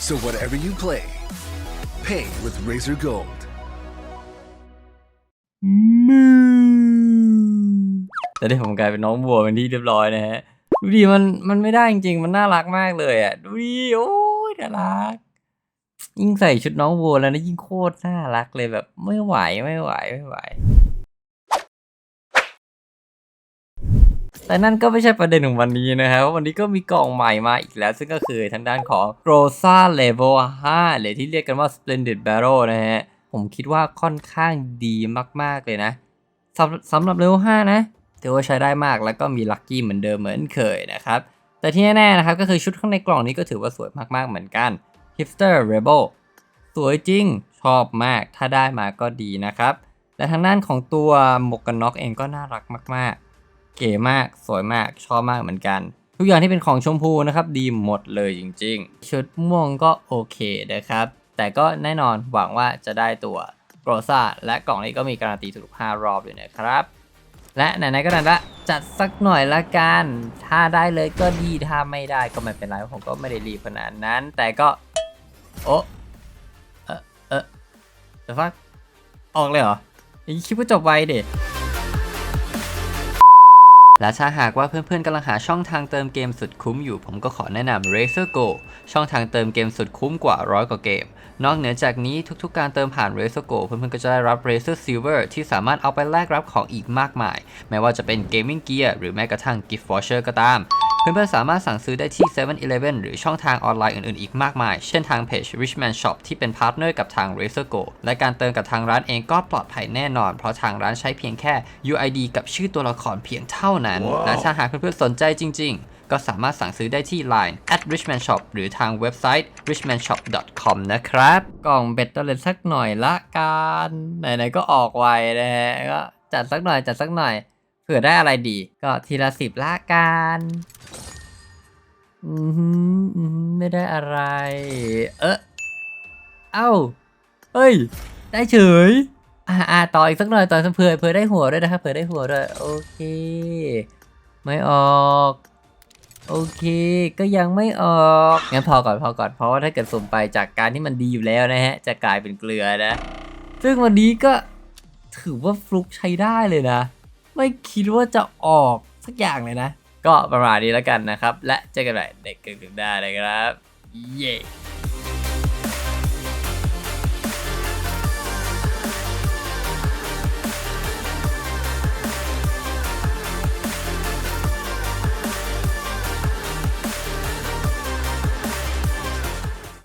So whatever you play, pay with Razor Gold. มือแต่ที่ผมกลายเป็นน้องบัวเป็นที่เรียบร้อยนะฮะ ดูดิมันมันไม่ได้จริงๆ มันน่ารักมากเลยอะ ดูดิโอ้ยน่ารัก ยิ่งใส่ชุดน้องบัวแล้วนะยิ่งโคตรน่ารักเลยแบบไม่ไหวไม่ไหวไม่ไหว แต่นั่นก็ไม่ใช่ประเด็นของวันนี้นะครับ วันนี้ก็มีกล่องใหม่มาอีกแล้ว ซึ่งก็คือทางด้านของ Rosa Level 5หรือที่เรียกกันว่า Splendid Barrel นะฮะ ผมคิดว่าค่อนข้างดีมาก ๆ เลยนะสำสำหรับ Level 5 นะถือว่าใช้ได้มากแล้วก็มีลัคกี้เหมือนเดิมเหมือนเคยนะครับ แต่ที่แน่ๆนะครับก็คือชุดข้างในกล่องนี้ก็ถือว่าสวยมากๆเหมือนกัน Hipster Rebel สวยจริงชอบมากถ้าได้มาก็ดีนะครับ และทางด้านของตัวหมวกกันน็อกเองก็น่ารักมากๆ เก๋มากสวยมากชอบมากเหมือนกัน ทุกอย่างที่เป็นของชมพูนะครับ ดีหมดเลยจริงๆ ชุดม่วงก็โอเคนะครับ แต่ก็แน่นอนหวังว่าจะได้ตัวโรซาและกล่องนี้ก็มีการันตีถูก5รอบอยู่นะครับ และไหนๆก็นั่นละจัดสักหน่อยละกัน ถ้าได้เลยก็ดีถ้าไม่ได้ก็ไม่เป็นไรผมก็ไม่ได้รีบขนาดนั้น แต่ก็โอะเออเออเดี๋ยวฟักออกเลยเหรอยังคิดว่าจบไวเด็ และถ้าหากว่าเพื่อนๆกำลังหาช่องทางเติมเกมสุดคุ้มอยู่ ผมก็ขอแนะนำ Razer Go ช่องทางเติมเกมสุดคุ้มกว่าร้อยกว่าเกม นอกเหนือจากนี้ทุกๆการเติมผ่าน Razer Go เพื่อนๆก็จะได้รับ Razer Silver ที่สามารถเอาไปแลกรับของอีกมากมาย ไม่ว่าจะเป็น Gaming Gear หรือแม้กระทั่ง Gift Voucher ก็ตาม เพื่อนๆ สามารถสั่งซื้อได้ที่ 7-Eleven หรือช่องทางออนไลน์อื่นๆ อีกมากมาย เช่นทางเพจ Richman Shop ที่เป็นพาร์ทเนอร์กับทาง Razer Go และการเติมกับทางร้านเองก็ปลอดภัยแน่นอน เพราะทางร้านใช้เพียงแค่ UID กับชื่อตัวละครเพียงเท่านั้นและถ้าหากเพื่อนๆ สนใจจริง ๆก็สามารถสั่งซื้อได้ที่ Line at richman shop หรือทางเว็บไซต์ richmanshop.com นะครับ กล่องเบ็ดเตล็ดสักหน่อยละกัน ไหนๆ ก็ออกไวนะฮะ ก็จัดสักหน่อยจัดสักหน่อย เผื่อได้อะไรดี ก็ทีละสิบละกัน อือหืออือหือไม่ได้อะไร เออเอ้า เฮ้ย ได้เฉย อ่าอ่าต่ออีกสักหน่อยต่อสักเผื่อเผื่อได้หัวด้วยนะครับเผื่อได้หัวด้วย โอเค ไม่ออก โอเค ก็ยังไม่ออก งั้นพอก่อนพอก่อน เพราะว่าถ้าเกิดสุ่มไปจากการที่มันดีอยู่แล้วนะฮะ จะกลายเป็นเกลือนะ ซึ่งวันนี้ก็ถือว่าฟลุกใช้ได้เลยนะ ไม่คิดว่าจะออกสักอย่างเลยนะ ก็ประมาณนี้แล้วกันนะครับ และเจอกันใหม่เด็กเกิดได้เลยครับ เย้